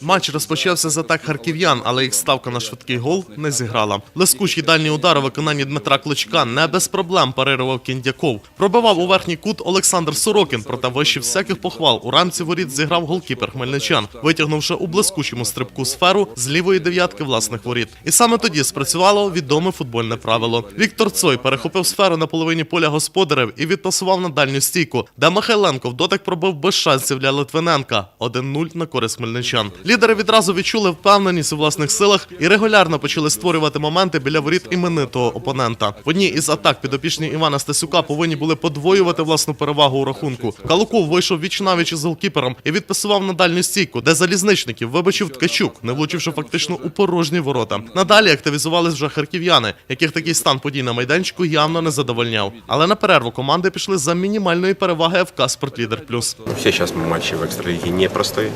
Матч розпочався з атак харків'ян, але їх ставка на швидкий гол не зіграла. Лескучий дальній удар у виконанні Дмитра Кличка не без проблем парирував Кіндяков. Пробивав у верхній кут Олександр Сорокін, проте вище всяких похвал у рамці воріт зіграв голкіпер хмельничан, витягнувши у блискучому стрибку сферу з лівої дев'ятки власних воріт. І саме тоді спрацювало відоме футбольне правило. Віктор Цой перехопив сферу на половині поля господарів і відпасував на дальню стійку, де Михайленко в дотик пробив без шансів для Литвиненка 1-0 на користь хмельничан. Лідери відразу відчули впевненість у власних силах і регулярно почали створювати моменти біля воріт іменитого опонента. В одній із атак підопічні Івана Стасюка повинні були подвоювати власну перевагу у рахунку. Калуков вийшов віч навіч із голкіпером і відпасував на дальню стійку, де залізничників вибачив ткачук, не влучивши фактично у порожні ворота. Надалі активізувались вже харків'яни, яких такий стан подій на майданчику явно не задовольняв. Але на перерву команди пішли за мінімальної переваги ФК «Спортлідер Плюс. Все сейчас матчи в экстралиге непростые.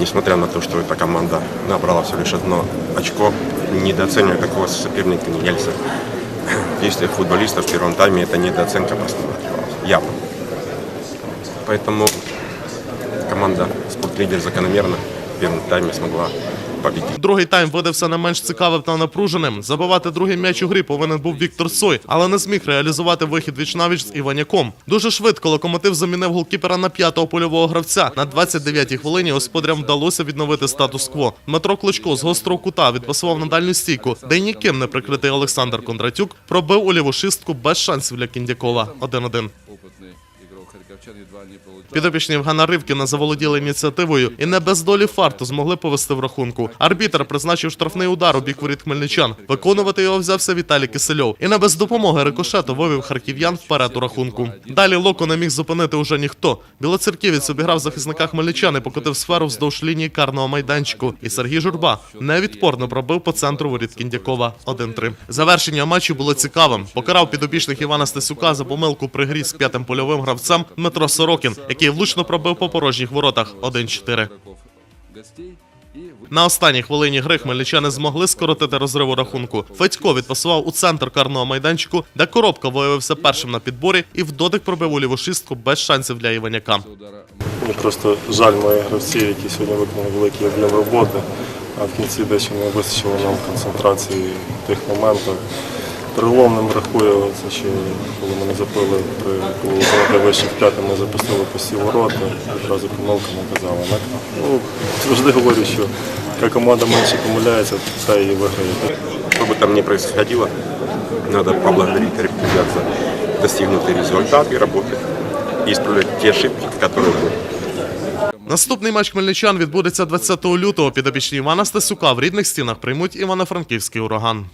Несмотря на то, что эта команда набрала всего лишь одно очко, недооценивая такого соперника нельзя. Действия футболистов в первом тайме это недооценка просматривалась. Явно. Поэтому команда «Спортлидер» закономерно в первом тайме смогла победить. Другий тайм видався не менш цікавим та напруженим. Забивати другий м'яч у грі повинен був Віктор Сой, але не зміг реалізувати вихід вічнавіч з Іваняком. Дуже швидко локомотив замінив голкіпера на п'ятого польового гравця. На 29-й хвилині господарям вдалося відновити статус-кво. Дмитро Кличко з гострого кута відпасував на дальню стійку, де ніким не прикритий Олександр Кондратюк пробив у ліву шистку без шансів для Кіндякова 1-1. Підопічні Євгена Ривкіна заволоділи ініціативою і не без долі фарту змогли повести в рахунку. Арбітр призначив штрафний удар у бік воріт хмельничан. Виконувати його взявся Віталій Кисельов. І не без допомоги рикошету вивів харків'ян вперед у рахунку. Далі Локо не міг зупинити уже ніхто. Білоцерківець обіграв захисника хмельничан і покотив сферу вздовж лінії карного майданчику. І Сергій Журба невідпорно пробив по центру воріт Кіндякова 1-3. Завершення матчу було цікавим. Покарав підопічних Івана Стасюка за помилку при грі з п'ятим польовим гравцем Дмитро Сорокін, який влучно пробив по порожніх воротах 1-4. игроков гостей и вы- На останній хвилині гри хмельничани змогли скоротити розрив у рахунку. Федько відпасував у центр карного майданчику, де коробка виявився першим на підборі і в дотик пробив у ліву шістку без шансів для Іваняка. Мені просто жаль моїх гравців, які сьогодні виконали великий об'єм роботи, а в кінці дещо не вистачило нам концентрації тих моментах. Переломним рахую, це що коли мене запили при коли золоте вище в п'яте, ми запустили посі ворота, одразу помилка наказала. Ну, завжди говорю, що яка команда менше помиляється, та і виграє. Что бы там ни происходило, надо поблагодарить ребят за достигнутый результат и работать. И исправлять те ошибки, которые были. Наступний матч хмельничан відбудеться 20 лютого. Підопічні Івана Стасюка в рідних стінах приймуть Івано-Франківський ураган.